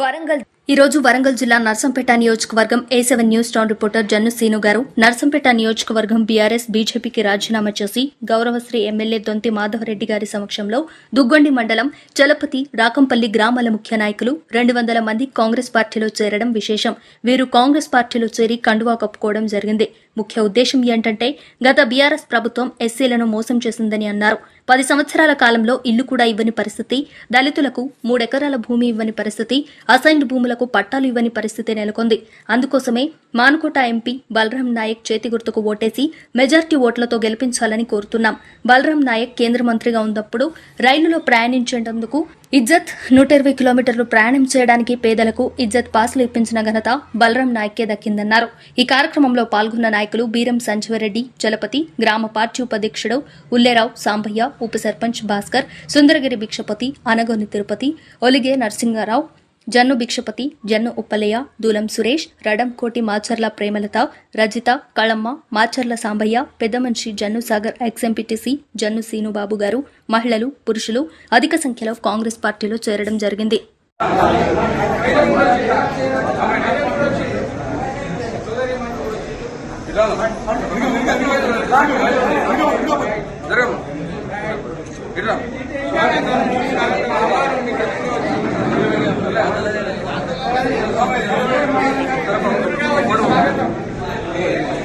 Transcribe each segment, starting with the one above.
వరంగల్ ఈ రోజు వరంగల్ జిల్లా నర్సంపేట నియోజకవర్గం A seven news town reporter Jannu Seenu garu Narsampet నియోజకవర్గం బీఆర్ఎస్ బీజేపీకి రాజీనామా చేసి గౌరవశ్రీ ఎమ్మెల్యే దొంతి మాధవరెడ్డి గారి సమక్షంలో దుగ్గొండి మండలం చలపతి రాకంపల్లి గ్రామాల ముఖ్య నాయకులు రెండు వందల మంది కాంగ్రెస్ పార్టీలో చేరడం విశేషం. వీరు కాంగ్రెస్ పార్టీలో చేరి కండువా కప్పుకోవడం జరిగింది. ముఖ్య ఉద్దేశం ఏంటంటే గత బీఆర్ఎస్ ప్రభుత్వం ఎస్సీలను మోసం చేసిందని అన్నారు. పది సంవత్సరాల కాలంలో ఇల్లు కూడా ఇవ్వని పరిస్థితి దళితులకు మూడెకరాల భూమి ఇవ్వని పరిస్థితి అసైన్డ్ భూములకు పట్టాలు ఇవ్వని పరిస్థితి నెలకొంది. అందుకోసమే మానుకోట ఎంపీ బలరాం నాయక్ చేతి గుర్తుకు ఓటేసి మెజార్టీ ఓట్లతో గెలిపించాలని కోరుతున్నాం. బలరాం నాయక్ కేంద్ర మంత్రిగా ఉన్నప్పుడు రైలులో ప్రయాణించేందుకు ఇజ్జత్ నూట ఇరవై కిలోమీటర్లు ప్రయాణం చేయడానికి పేదలకు ఇజ్జత్ పాసులు ఇప్పించిన ఘనత బలరాం నాయక్కే దక్కిందన్నారు. ఈ కార్యక్రమంలో పాల్గొన్న నాయకులు బీరం సంజీవరెడ్డి చలపతి గ్రామ పార్టీ ఉపాధ్యక్షుడు ఉల్లేరావు సాంబయ్య ఉప సర్పంచ్ భాస్కర్ సుందరగిరి భిక్షపతి అనగోని తిరుపతి ఒలిగే నరసింగారావు జన్ను భిక్షపతి జన్ను ఉప్పలయ్య దూలం సురేష్ రడంకోటి మాచర్ల ప్రేమలత రజిత కళమ్మ మాచర్ల సాంబయ్య పెద్దమనిషి జన్ను సాగర్ ఎక్స్ఎంపీటీసీ జన్ను సీనుబాబు గారు మహిళలు పురుషులు అధిక సంఖ్యలో కాంగ్రెస్ పార్టీలో చేరడం జరిగింది.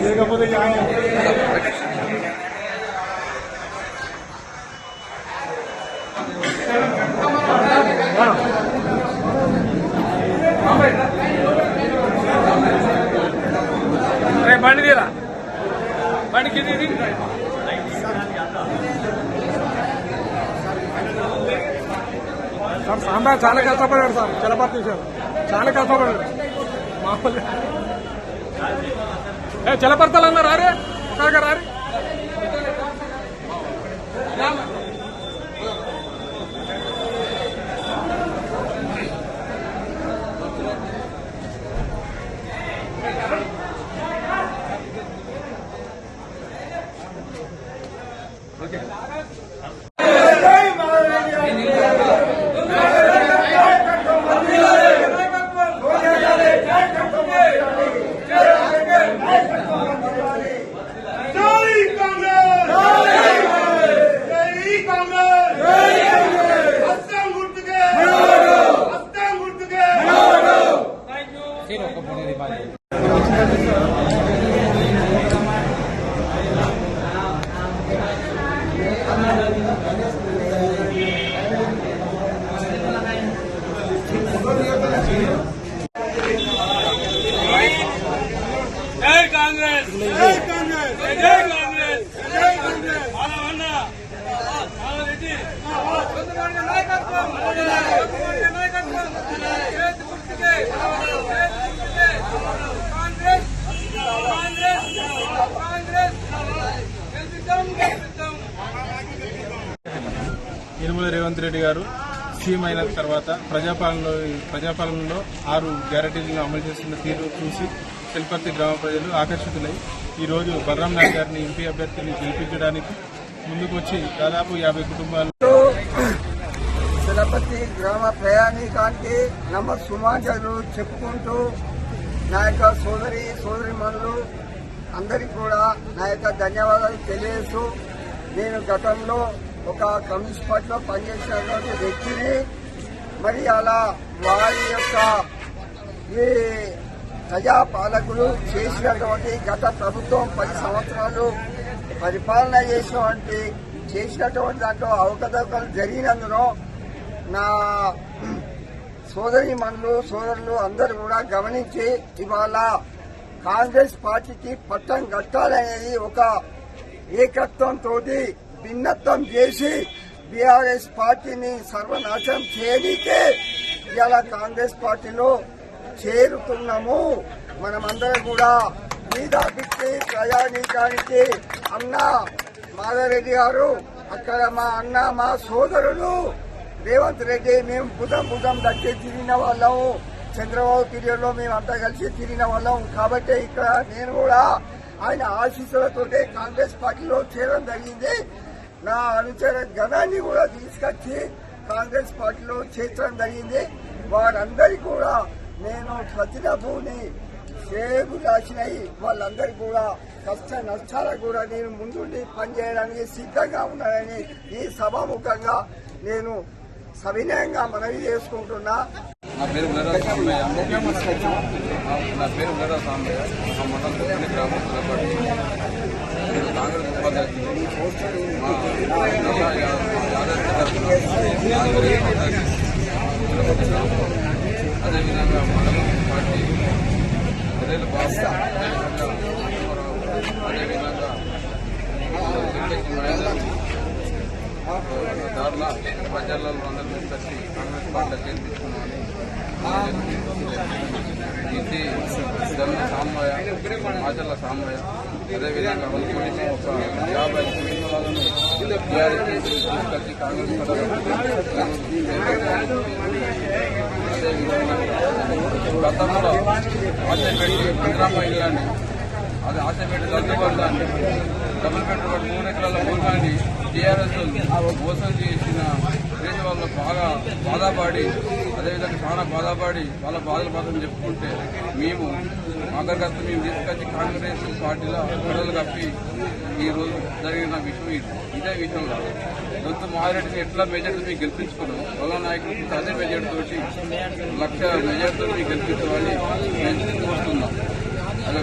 లేకపోతే సార్ చాలా కష్టపడాడు సార్. చలపతి సార్ చాలా కష్టపడాడు. మామూలు ఏ చలపడతలు రారే. ఒక రారే. జై కాంగ్రెస్ జై కాంగ్రెస్ హస్తం గుర్తుకే హస్తం గుర్తుకే జై కాంగ్రెస్ జై కాంగ్రెస్ జై కాంగ్రెస్ జై కాంగ్రెస్ అలా అన్న అలా రెడ్డి కొంతమంది నాయకత్వం కొంతమంది నాయకత్వం చేతి గుర్తుకే చేతి గుర్తుకే కాంగ్రెస్ కాంగ్రెస్ కాంగ్రెస్ గెలిపిద్దాం గెలిపిద్దాం యనమల రేవంత్ రెడ్డి గారు సీఎం అయిన తర్వాత ప్రజాపాలనలో ప్రజాపాలనలో ఆరు గ్యారంటీలను అమలు చేస్తున్న తీరు చూసి తిరుపతి గ్రామ ప్రజలు ఆకర్షితులై ఈరోజు రోజు బలరాం నాయక్ గారిని ఎంపీ అభ్యర్థిని గెలిపించడానికి ముందుకు వచ్చి దాదాపు యాభై కుటుంబాలు తిరుపతి గ్రామ ప్రయాణికానికి నమ్మ సుమాంజలు చెప్పుకుంటూ నా యొక్క సోదరి సోదరి మనులు అందరికీ కూడా నా యొక్క ధన్యవాదాలు తెలియజేస్తూ నేను గతంలో ఒక కమ్యూనిస్ట్ పార్టీలో పనిచేసినటువంటి వ్యక్తిని మరి అలా వారి యొక్క ఈ ప్రజా పాలకులు చేసినటువంటి గత ప్రభుత్వం పది సంవత్సరాలు పరిపాలన చేసినటువంటి చేసినటువంటి దాంట్లో అవకతవకలు జరిగినందున నా సోదరి మనులు సోదరులు అందరూ కూడా గమనించి ఇవాళ కాంగ్రెస్ పార్టీకి పట్టం కట్టాలనేది ఒక ఏకత్వంతో భిన్నత్వం చేసి బీఆర్ఎస్ పార్టీని సర్వనాశనం చేయడానికే ఇవాళ కాంగ్రెస్ పార్టీలో చేరుతున్నాము. మనమందరం కూడా మీద పిచ్చి ప్రయాణికానికి అన్న మాధవరెడ్డి గారు అక్కడ మా అన్న మా సోదరులు రేవంత్ రెడ్డి మేము బుధం బుధం దక్కి తిరిగిన వాళ్ళము చంద్రబాబు పీరియడ్లో మేమంతా మేము కలిసి తిరిగిన వాళ్ళం. కాబట్టి ఇక్కడ నేను కూడా ఆయన ఆశీస్సులతో కాంగ్రెస్ పార్టీలో చేరడం జరిగింది. నా అనుచర గణాన్ని కూడా తీసుకొచ్చి కాంగ్రెస్ పార్టీలో చేర్చడం జరిగింది. వారందరికీ కూడా నేను ప్రతిభూని సేపు రాసినవి వాళ్ళందరికీ కూడా కష్ట నష్టాలకు కూడా నేను ముందుండి పనిచేయడానికి సిద్ధంగా ఉన్నానని ఈ సభాముఖంగా నేను సవినయంగా మనవి చేసుకుంటున్నా. నా పేరు ఉలరా సాంబయ్య. నా పేరు సాంబయ్య. మా మండలం గ్రామం నేను కాంగ్రెస్ ఉపాధ్యక్షుడు మా తరఫున కాంగ్రెస్ ఉపాధ్యక్షుడు నిలబడుతున్నాం. అదేవిధంగా మండలం పార్టీ ప్రజలు బాగా అదేవిధంగా దారుణ ప్రజలలో అందరినీ కలిసి కాంగ్రెస్ పార్టీలో చేర్పించుకున్నామని ఇది జన్మ సాంబయ్య మాచర్ల సాంబయ్య అదేవిధంగా వాళ్ళ ఒక యాభై కుటుంబాలను టీఆర్ఎస్ తీసుకొచ్చి కాంగ్రెస్ గతంలో గతంలో ఆశపెట్టి ఇల్లు అని అది ఆశపెట్టి దద్దబండాన్ని డబుల్ బెడ్రూమ్ మూడు ఎకరాల భూమాన్ని టీఆర్ఎస్ మోసం చేసిన దేశ వాళ్ళు బాగా బాధపడి అదేవిధంగా చాలా బాధపడి వాళ్ళ బాధల మాత్రం చెప్పుకుంటే మేము అగ్రగత మేము తీసుకొచ్చి కాంగ్రెస్ పార్టీలో గొడవలు కప్పి ఈరోజు జరిగిన విషయం ఇది. ఇదే విషయంలో దొంతు మహారెడ్డిని ఎట్లా మెజార్టీ మీకు గెలిపించుకున్నాం వాళ్ళ నాయకులు అదే మెజార్టీ తోటి లక్ష మెజార్టీతో మీకు గెలిపించాలని మేము కోరుతున్నాం